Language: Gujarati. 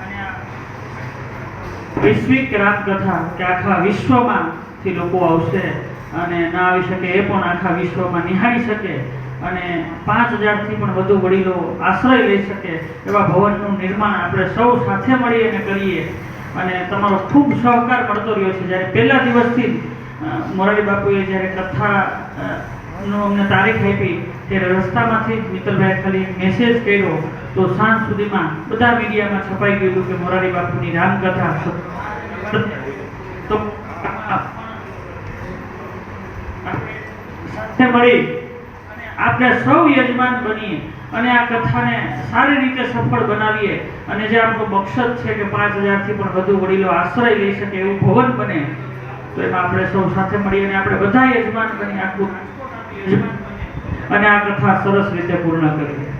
અને વૈશ્વિક રામકથા કે આખા વિશ્વમાંથી લોકો આવશે અને ના આવી શકે એ પણ આખા વિશ્વમાં નિહાળી શકે અને પાંચ હજારથી પણ વધુ વડીલો આશ્રય લઈ શકે એવા ભવનનું નિર્માણ આપણે સૌ સાથે મળી કરીએ. અને તમારો ખૂબ સહકાર મળતો રહ્યો છે. જ્યારે પહેલા દિવસથી મોરારી બાપુએ જ્યારે કથા અમને તારીખ આપી. ત્યારે રસ્તામાંથી જ મિત્તલભાઈ ખાલી મેસેજ કર્યો તો સાંજ સુધીમાં બધા મીડિયામાં છપાઈ ગયું કે મોરારી બાપુની રામકથા સાથે મળી આપણે સૌ યજમાન બનીએ અને આ કથાને સારી રીતે સફળ બનાવીએ અને જે આપણો બક્ષત છે કે પાંચ હજારથી પણ વધુ વડીલો આશ્રય લઈ શકે એવું ભવન બને, તો એમાં આપણે સૌ સાથે મળીએ અને આપણે બધા યજમાન બની આખું અને આ કથા સરસ રીતે પૂર્ણ કરીએ